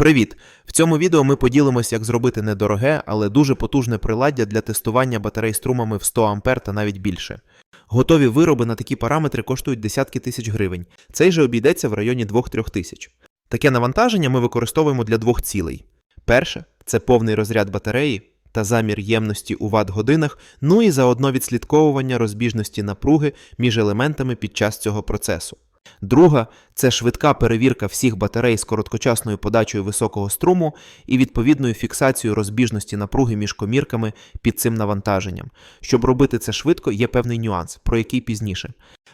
Привіт! В цьому відео ми поділимось, як зробити недороге, але дуже потужне приладдя для тестування батарей струмами в 100 А та навіть більше. Готові вироби на такі параметри коштують десятки тисяч гривень. Цей же обійдеться в районі 2-3 тисяч. Таке навантаження ми використовуємо для двох цілей. Перше це повний розряд батареї та замір ємності у ватт-годинах, ну і заодно відслідковування розбіжності напруги між елементами під час цього процесу. Друга це швидка перевірка всіх батарей з короткочасною подачею високого струму і відповідною фіксацією розбіжності напруги між комірками під цим навантаженням. Щоб робити це швидко, є певний нюанс, про який пізніше.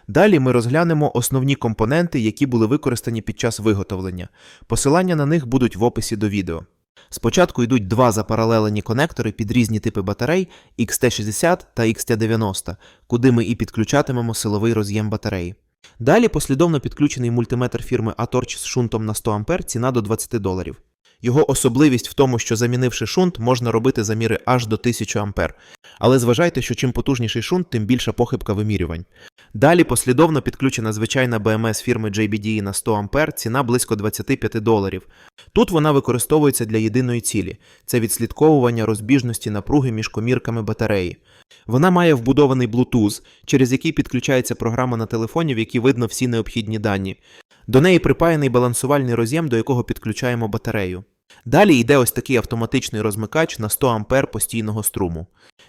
Далі ми розглянемо основні компоненти, які були використані під час виготовлення. Посилання на них будуть в описі до відео. Спочатку йдуть два запаралелені конектори під різні типи батарей XT60 та XT90, куди ми і підключатимемо силовий роз'єм батареї. Далі послідовно підключений мультиметр фірми Atorch з шунтом на 100 А ціна до 20 доларів. Його особливість в тому, що замінивши шунт, можна робити заміри аж до 1000 А. Але зважайте, що чим потужніший шунт, тим більша похибка вимірювань. Далі послідовно підключена звичайна BMS фірми JBDE на 100 А, ціна близько 25 доларів. Тут вона використовується для єдиної цілі це відслідковування розбіжності напруги між комірками батареї. Вона має вбудований Bluetooth, через який підключається програма на телефоні, в якій видно всі необхідні дані. До неї припаяний балансувальний роз'єм, до якого підключаємо батарею. Далі йде ось такий автоматичний розмикач на 100 А постійного струму.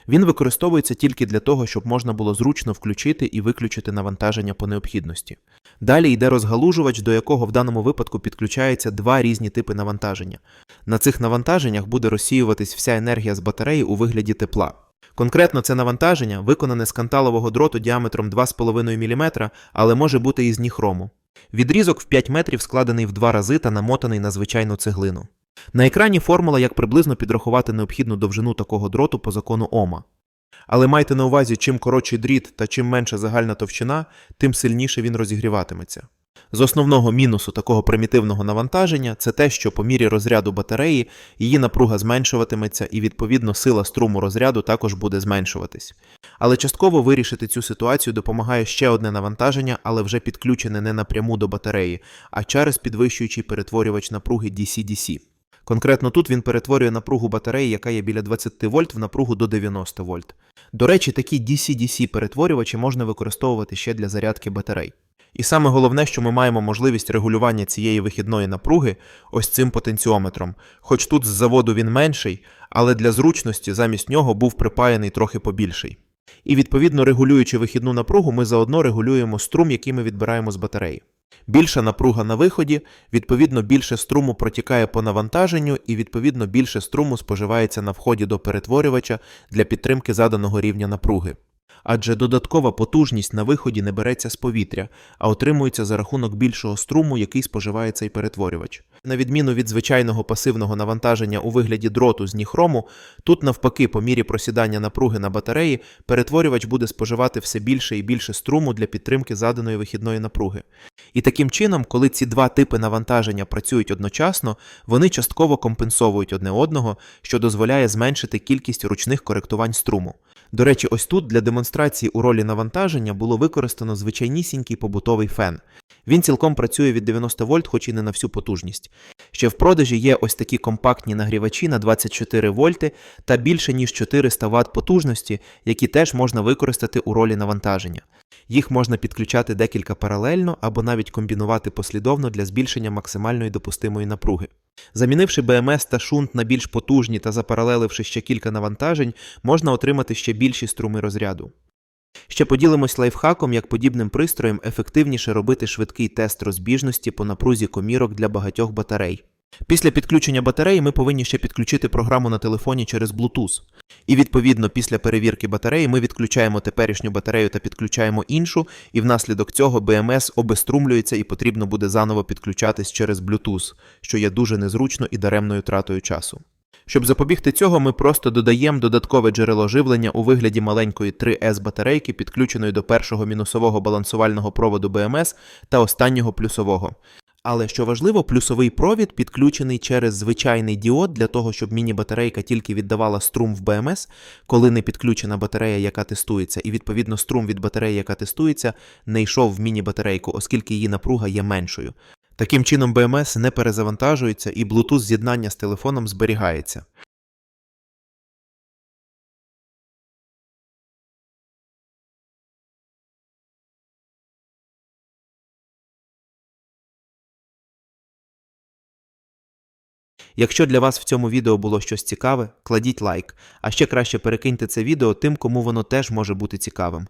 Він використовується тільки для того, щоб можна було зручно включити і виключити навантаження по необхідності. Далі йде розгалужувач, до якого в даному випадку підключаються два різні типи навантаження. На цих навантаженнях буде розсіюватись вся енергія з батареї у вигляді тепла. Конкретно це навантаження виконане з канталового дроту діаметром 2,5 мм, але може бути і з ніхрому. Відрізок в 5 метрів складений в два рази та намотаний на звичайну цеглину. На екрані формула, як приблизно підрахувати необхідну довжину такого дроту по закону Ома. Але майте на увазі, чим коротший дріт та чим менша загальна товщина, тим сильніше він розігріватиметься. З основного мінусу такого примітивного навантаження це те, що по мірі розряду батареї її напруга зменшуватиметься і відповідно сила струму розряду також буде зменшуватись. Але частково вирішити цю ситуацію допомагає ще одне навантаження, але вже підключене не напряму до батареї, а через підвищуючий перетворювач напруги DC-DC. Конкретно тут він перетворює напругу батареї, яка є біля 20 вольт, в напругу до 90 вольт. До речі, такі DC-DC перетворювачі можна використовувати ще для зарядки батарей. І саме головне, що ми маємо можливість регулювання цієї вихідної напруги ось цим потенціометром. Хоч тут з заводу він менший, але для зручності замість нього був припаяний трохи побільший. І відповідно регулюючи вихідну напругу, ми заодно регулюємо струм, який ми відбираємо з батареї. Більша напруга на виході, відповідно, більше струму протікає по навантаженню, і відповідно більше струму споживається на вході до перетворювача для підтримки заданого рівня напруги. Адже додаткова потужність на виході не береться з повітря, а отримується за рахунок більшого струму, який споживає цей перетворювач. На відміну від звичайного пасивного навантаження у вигляді дроту з ніхрому, тут навпаки, по мірі просідання напруги на батареї, перетворювач буде споживати все більше і більше струму для підтримки заданої вихідної напруги. І таким чином, коли ці два типи навантаження працюють одночасно, вони частково компенсовують одне одного, що дозволяє зменшити кількість ручних коректувань струму. До речі, ось тут для демонстрації у ролі навантаження було використано звичайнісінький побутовий фен. Він цілком працює від 90 вольт, хоч і не на всю потужність. Ще в продажі є ось такі компактні нагрівачі на 24 вольти та більше ніж 400 Вт потужності, які теж можна використати у ролі навантаження. Їх можна підключати декілька паралельно або навіть комбінувати послідовно для збільшення максимальної допустимої напруги. Замінивши БМС та шунт на більш потужні та запаралеливши ще кілька навантажень, можна отримати ще більші струми розряду. Ще поділимось лайфхаком, як подібним пристроєм ефективніше робити швидкий тест розбіжності по напрузі комірок для багатьох батарей. Після підключення батареї ми повинні ще підключити програму на телефоні через Bluetooth. І відповідно після перевірки батареї ми відключаємо теперішню батарею та підключаємо іншу, і внаслідок цього BMS обеструмлюється і потрібно буде заново підключатись через Bluetooth, що є дуже незручно і даремною тратою часу. Щоб запобігти цього, ми просто додаємо додаткове джерело живлення у вигляді маленької 3S батарейки, підключеної до першого мінусового балансувального проводу BMS та останнього плюсового. Але що важливо, плюсовий провід підключений через звичайний діод для того, щоб міні-батарейка тільки віддавала струм в БМС, коли не підключена батарея, яка тестується, і відповідно струм від батареї, яка тестується, не йшов в міні-батарейку, оскільки її напруга є меншою. Таким чином BMS не перезавантажується і Bluetooth з'єднання з телефоном зберігається. Якщо для вас в цьому відео було щось цікаве, кладіть лайк, а ще краще перекиньте це відео тим, кому воно теж може бути цікавим.